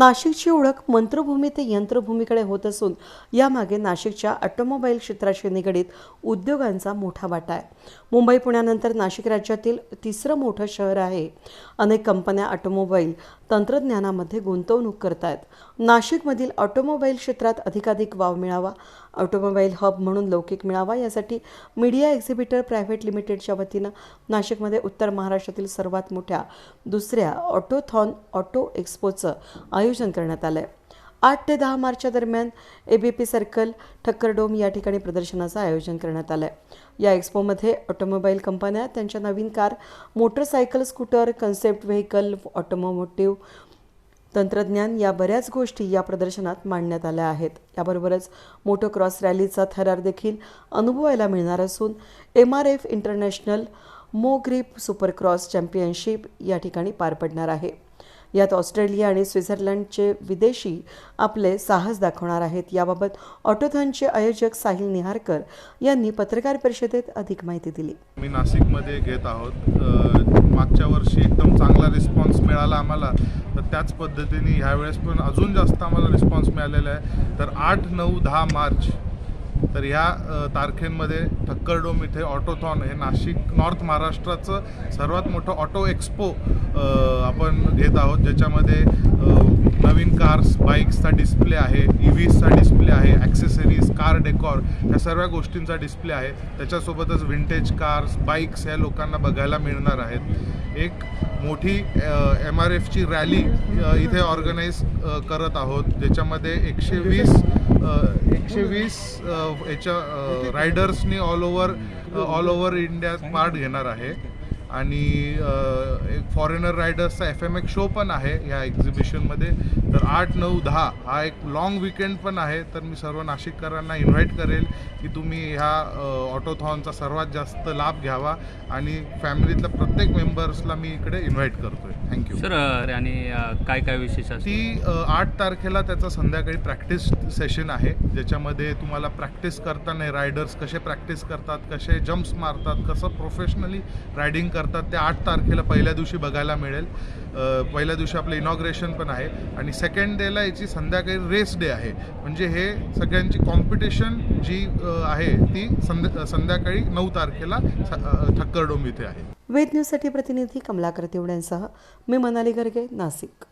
नाशिकची ओळख मंत्रभूमी ते यंत्रभूमीकडे होत असून यामागे नाशिकच्या ऑटोमोबाईल क्षेत्राशी निगडीत उद्योगांचा मोठा वाटा आहे. मुंबई पुण्यानंतर नाशिक राज्यातील तिसरं मोठं शहर आहे. अनेक कंपन्या ऑटोमोबाईल तंत्रज्ञानामध्ये गुंतवणूक करत आहेत नाशिकमधील ऑटोमोबाईल क्षेत्रात अधिकाधिक वाव मिळावा. ऑटोमोबाईल हब म्हणून लौकिक मिळावा यासाठी मीडिया एक्झिबिटर प्रायव्हेट लिमिटेडच्या वतीनं नाशिकमध्ये उत्तर महाराष्ट्रातील सर्वात मोठ्या दुसऱ्या ऑटोथॉन ऑटो एक्स्पोचं आयोजन करण्यात आलं आहे आठ ते दहा मार्चच्या दरम्यान ए बी पी सर्कल ठक्करडोम या ठिकाणी प्रदर्शनाचं आयोजन करण्यात आलं आहे या एक्स्पोमध्ये ऑटोमोबाईल कंपन्या त्यांच्या नवीन car motorcycle scooter concept vehicle automotive तंत्रज्ञान या बऱ्याच गोष्टी या प्रदर्शनात मांडण्यात आल्या आहेत. याबरोबरच मोटोक्रॉस रॅलीचा थरार देखील अनुभवायला मिळणार असून M R F international MoGrip supercross championship या ठिकाणी पार पडणार आहे. यात ऑस्ट्रेलिया आणि स्वित्झर्लंडचे विदेशी आपले साहस दाखवणार आहेत. याबाबत ऑटोथॉनचे आयोजक साहिल निहारकर यांनी पत्रकार परिषदेत अधिक माहिती दिली. मी नाशिकमध्ये घेत आहोत. मागच्या वर्षी एकदम चांगला रिस्पॉन्स मिळाला आम्हाला. तर त्याच पद्धतीने ह्यावेळेस पण अजून जास्त आम्हाला रिस्पॉन्स मिळालेला आहे. तर आठ नऊ दहा मार्च तर ह्या तारखेंमध्ये ठक्करडोम इथे ऑटोथॉन हे नाशिक नॉर्थ महाराष्ट्राचं सर्वात मोठं ऑटो एक्सपो आपण घेत आहोत. ज्याच्यामध्ये नवीन कार्स बाईक्सचा डिस्प्ले आहे e ई व्हीजचा डिस्प्ले आहे ॲक्सेसरीज कार डेकॉर ह्या सर्व गोष्टींचा डिस्प्ले आहे. त्याच्यासोबतच विंटेज कार्स बाईक्स ह्या लोकांना बघायला मिळणार आहेत. एक मोठी एम आर एफची रॅली इथे ऑर्गनाईज करत आहोत. ज्याच्यामध्ये एकशे वीस एकशे वीस याच्या रायडर्सनी ऑल ओव्हर ऑल ओव्हर इंडियात पार्ट घेणार आहे. आणि एक फॉरेनर रायडर्सचा एफ एम एक शो पण आहे ह्या एक्झिबिशनमध्ये तर आठ नऊ दहा हा एक लॉंग विकेंड पण आहे. तर मी सर्व नाशिककरांना इन्व्हाइट करेल की तुम्ही ह्या ऑटोथॉनचा सर्वात जास्त लाभ घ्यावा आणि फॅमिलीतल्या प्रत्येक मेंबर्सला मी इकडे इन्व्हाइट करतोय. थँक्यू सर आणि काय काय विशेष ती आठ तारखेला त्याचा संध्याकाळी प्रॅक्टिस सेशन आहे. ज्याच्यामध्ये तुम्हाला प्रॅक्टिस करताना रायडर्स कसे प्रॅक्टिस करतात कसे जम्प्स मारतात कसं प्रोफेशनली रायडिंग करतात ते आठ तारखेला पहिल्या दिवशी बघायला मिळेल. पहिल्या दिवशी आपलं इनॉग्रेशन पण आहे. आणि सेकंड डेला याची संध्याकाळी रेस डे आहे. म्हणजे हे सगळ्यांची कॉम्पिटिशन जी आहे ती संध्या संध्याकाळी नऊ तारखेला ठक्करडोम इथे आहे. वेद न्यूजसाठी प्रतिनिधी कमलाकर तिवड्यांसह मी मनाली गर्गे नाशिक.